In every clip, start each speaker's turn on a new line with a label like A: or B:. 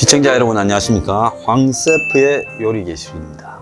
A: 시청자 여러분 안녕하십니까? 황세프의 요리예술입니다.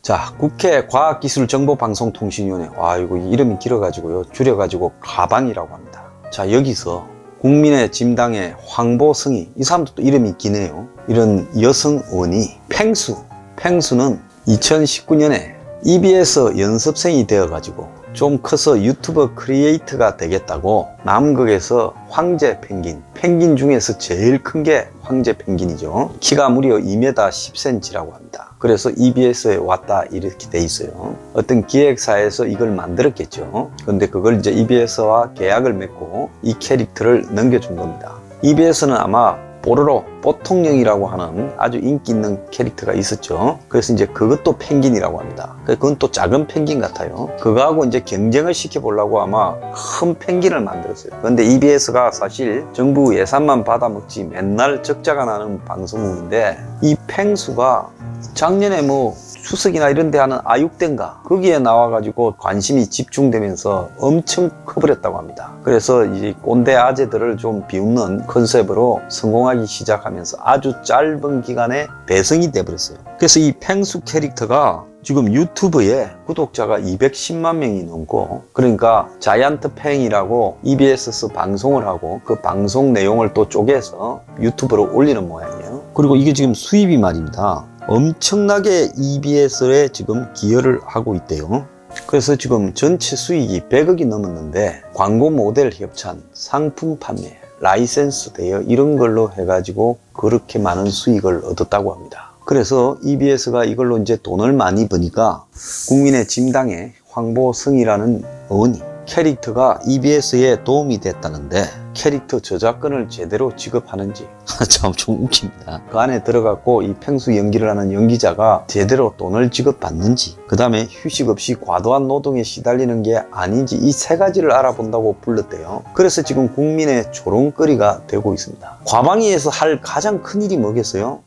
A: 자 국회 과학기술정보방송통신위원회. 와 이거 이름이 길어가지고요. 줄여가지고 가방이라고 합니다. 자 여기서 국민의 짐당의 황보승이 이 사람도 또 이름이 기네요. 이런 여성 의원이 팽수. 팽수는 2019년에 EBS 연습생이 되어가지고 좀 커서 유튜버 크리에이터가 되겠다고 남극에서 황제 펭귄 펭귄 중에서 제일 큰 게 황제 펭귄이죠. 키가 무려 2m 10cm라고 합니다. 그래서 EBS에 왔다 이렇게 돼 있어요. 어떤 기획사에서 이걸 만들었겠죠. 근데 그걸 이제 EBS와 계약을 맺고 이 캐릭터를 넘겨준 겁니다. EBS는 아마 뽀로로 뽀통령이라고 하는 아주 인기 있는 캐릭터가 있었죠. 그래서 이제 그것도 펭귄이라고 합니다. 그건 또 작은 펭귄 같아요. 그거하고 이제 경쟁을 시켜보려고 아마 큰 펭귄을 만들었어요. 근데 EBS가 사실 정부 예산만 받아먹지 맨날 적자가 나는 방송국인데 이 펭수가 작년에 뭐 추석이나 이런 데 하는 아육대인가 거기에 나와가지고 관심이 집중되면서 엄청 커버렸다고 합니다. 그래서 이 꼰대 아재들을 좀 비웃는 컨셉으로 성공하기 시작하면서 아주 짧은 기간에 대성이 돼버렸어요. 그래서 이 펭수 캐릭터가 지금 유튜브에 구독자가 210만 명이 넘고 그러니까 자이언트 팽이라고 EBS에서 방송을 하고 그 방송 내용을 또 쪼개서 유튜브로 올리는 모양이에요. 그리고 이게 지금 수입이 말입니다. 엄청나게 EBS에 지금 기여를 하고 있대요. 그래서 지금 전체 수익이 100억이 넘었는데 광고 모델 협찬, 상품 판매, 라이센스 대여 이런 걸로 해가지고 그렇게 많은 수익을 얻었다고 합니다. 그래서 EBS가 이걸로 이제 돈을 많이 버니까 국민의 짐당에 황보승이라는 의원이 캐릭터가 EBS에 도움이 됐다는데 캐릭터 저작권을 제대로 지급하는지 참 좀 웃깁니다. 그 안에 들어갔고 이 팽수 연기를 하는 연기자가 제대로 돈을 지급받는지 그 다음에 휴식 없이 과도한 노동에 시달리는 게 아닌지 이 세 가지를 알아본다고 불렀대요. 그래서 지금 국민의 조롱거리가 되고 있습니다. 과방위에서 할 가장 큰 일이 뭐겠어요?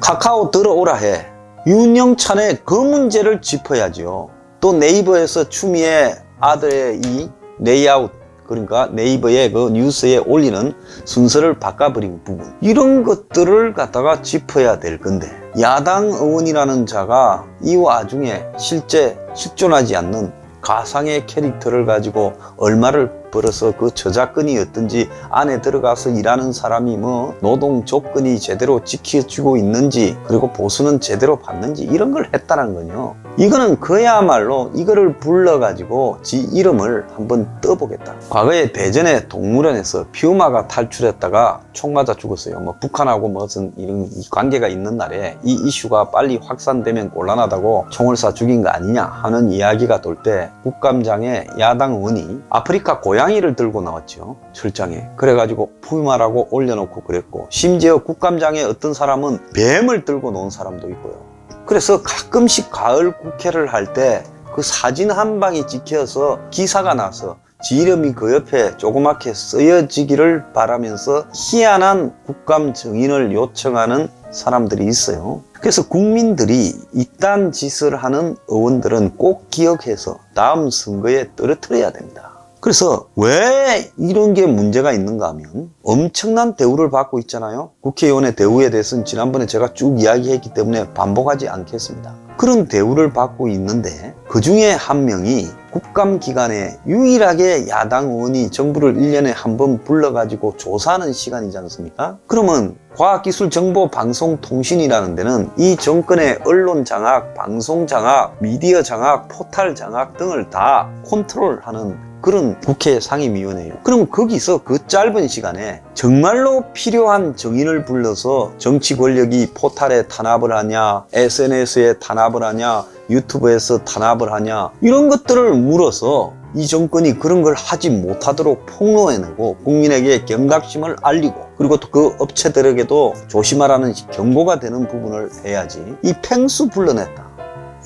A: 카카오 들어오라 해. 윤영찬의 그 문제를 짚어야죠. 또 네이버에서 추미애 아들의 이 레이아웃 그러니까 네이버의 그 뉴스에 올리는 순서를 바꿔버린 부분. 이런 것들을 갖다가 짚어야 될 건데 야당 의원이라는 자가 이 와중에 실제 실존하지 않는 가상의 캐릭터를 가지고 얼마를 벌어서 그 저작권이 어떤지 안에 들어가서 일하는 사람이 뭐 노동 조건이 제대로 지켜지고 있는지 그리고 보수는 제대로 받는지 이런 걸 했다는 거요. 이거는 그야말로 이거를 불러가지고 지 이름을 한번 떠보겠다. 과거에 대전의 동물원에서 피우마가 탈출했다가 총 맞아 죽었어요. 뭐 북한하고 무슨 이런 관계가 있는 날에 이 이슈가 빨리 확산되면 곤란하다고 총을 쏴 죽인 거 아니냐 하는 이야기가 돌 때 국감장에 야당 의원이 아프리카 고양 이를 들고 나왔죠. 철장에. 그래가지고 피우마라고 올려놓고 그랬고 심지어 국감장에 어떤 사람은 뱀을 들고 놓은 사람도 있고요. 그래서 가끔씩 가을 국회를 할 때 그 사진 한 방이 찍혀서 기사가 나서 지 이름이 그 옆에 조그맣게 쓰여지기를 바라면서 희한한 국감 정인을 요청하는 사람들이 있어요. 그래서 국민들이 이딴 짓을 하는 의원들은 꼭 기억해서 다음 선거에 떨어뜨려야 됩니다. 그래서 왜 이런 게 문제가 있는가 하면 엄청난 대우를 받고 있잖아요. 국회의원의 대우에 대해서는 지난번에 제가 쭉 이야기했기 때문에 반복하지 않겠습니다. 그런 대우를 받고 있는데 그 중에 한 명이 국감 기간에 유일하게 야당 의원이 정부를 1년에 한 번 불러가지고 조사하는 시간이지 않습니까? 그러면 과학기술정보방송통신이라는 데는 이 정권의 언론 장악, 방송 장악, 미디어 장악, 포탈 장악 등을 다 컨트롤하는 그런 국회 상임위원회예요. 그럼 거기서 그 짧은 시간에 정말로 필요한 정인을 불러서 정치 권력이 포탈에 탄압을 하냐, SNS에 탄압을 하냐, 유튜브에서 탄압을 하냐 이런 것들을 물어서 이 정권이 그런 걸 하지 못하도록 폭로해내고 국민에게 경각심을 알리고 그리고 또 그 업체들에게도 조심하라는 경고가 되는 부분을 해야지 이 팽수 불러냈다.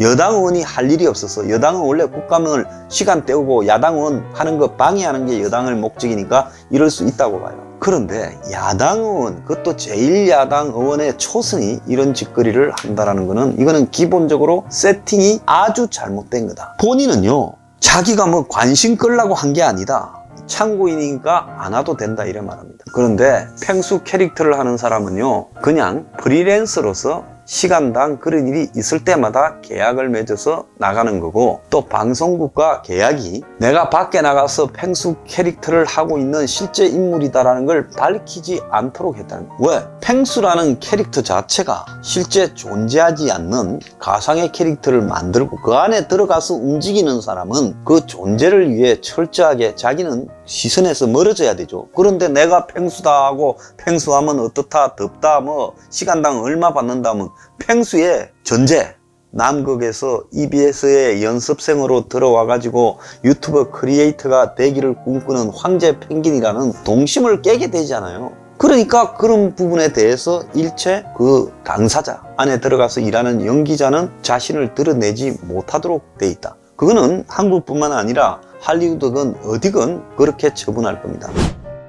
A: 여당 의원이 할 일이 없어서 여당은 원래 국감을 시간 때우고 야당 의원 하는 거 방해하는 게 여당의 목적이니까 이럴 수 있다고 봐요. 그런데 야당 의원, 그것도 제1야당 의원의 초선이 이런 짓거리를 한다는 거는 이거는 기본적으로 세팅이 아주 잘못된 거다. 본인은요, 자기가 뭐 관심 끌라고 한 게 아니다. 참고인이니까 안 와도 된다 이래 말합니다. 그런데 펭수 캐릭터를 하는 사람은요, 그냥 프리랜서로서 시간당 그런 일이 있을 때마다 계약을 맺어서 나가는 거고 또 방송국과 계약이 내가 밖에 나가서 펭수 캐릭터를 하고 있는 실제 인물이다라는 걸 밝히지 않도록 했다는 거예요. 왜? 펭수라는 캐릭터 자체가 실제 존재하지 않는 가상의 캐릭터를 만들고 그 안에 들어가서 움직이는 사람은 그 존재를 위해 철저하게 자기는 시선에서 멀어져야 되죠. 그런데 내가 펭수다 하고 펭수하면 어떻다, 덥다, 뭐 시간당 얼마 받는다 하면 펭수의 전제 남극에서 EBS의 연습생으로 들어와 가지고 유튜브 크리에이터가 되기를 꿈꾸는 황제 펭귄이라는 동심을 깨게 되잖아요. 그러니까 그런 부분에 대해서 일체 그 당사자 안에 들어가서 일하는 연기자는 자신을 드러내지 못하도록 돼 있다. 그거는 한국뿐만 아니라 할리우드건 어디건 그렇게 처분할 겁니다.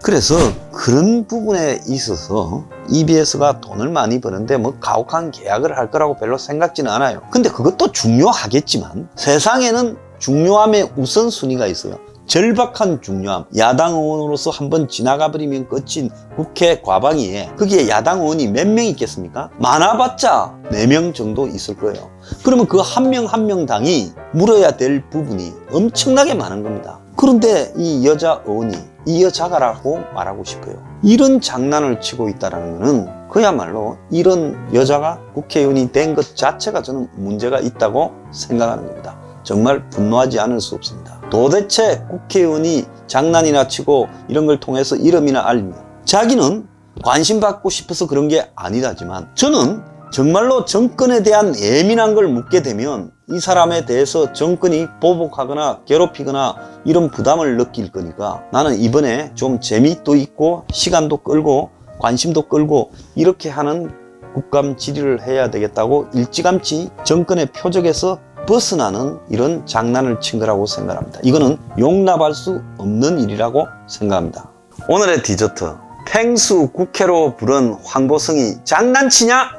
A: 그래서 그런 부분에 있어서 EBS가 돈을 많이 버는데 뭐 가혹한 계약을 할 거라고 별로 생각지는 않아요. 근데 그것도 중요하겠지만 세상에는 중요함의 우선순위가 있어요. 절박한 중요함. 야당 의원으로서 한번 지나가 버리면 끝인 국회 과방위에 거기에 야당 의원이 몇 명 있겠습니까? 많아봤자 4명 정도 있을 거예요. 그러면 그 한 명 한 명 당이 물어야 될 부분이 엄청나게 많은 겁니다. 그런데 이 여자 의원이 이 여자가라고 말하고 싶어요. 이런 장난을 치고 있다는 것은 그야말로 이런 여자가 국회의원이 된 것 자체가 저는 문제가 있다고 생각하는 겁니다. 정말 분노하지 않을 수 없습니다. 도대체 국회의원이 장난이나 치고 이런 걸 통해서 이름이나 알리며 자기는 관심 받고 싶어서 그런 게 아니다지만 저는 정말로 정권에 대한 예민한 걸 묻게 되면 이 사람에 대해서 정권이 보복하거나 괴롭히거나 이런 부담을 느낄 거니까 나는 이번에 좀 재미도 있고 시간도 끌고 관심도 끌고 이렇게 하는 국감 질의를 해야 되겠다고 일찌감치 정권의 표적에서 벗어나는 이런 장난을 친 거라고 생각합니다. 이거는 용납할 수 없는 일이라고 생각합니다. 오늘의 디저트. 펭수 국회로 부른 황보성이 장난치냐?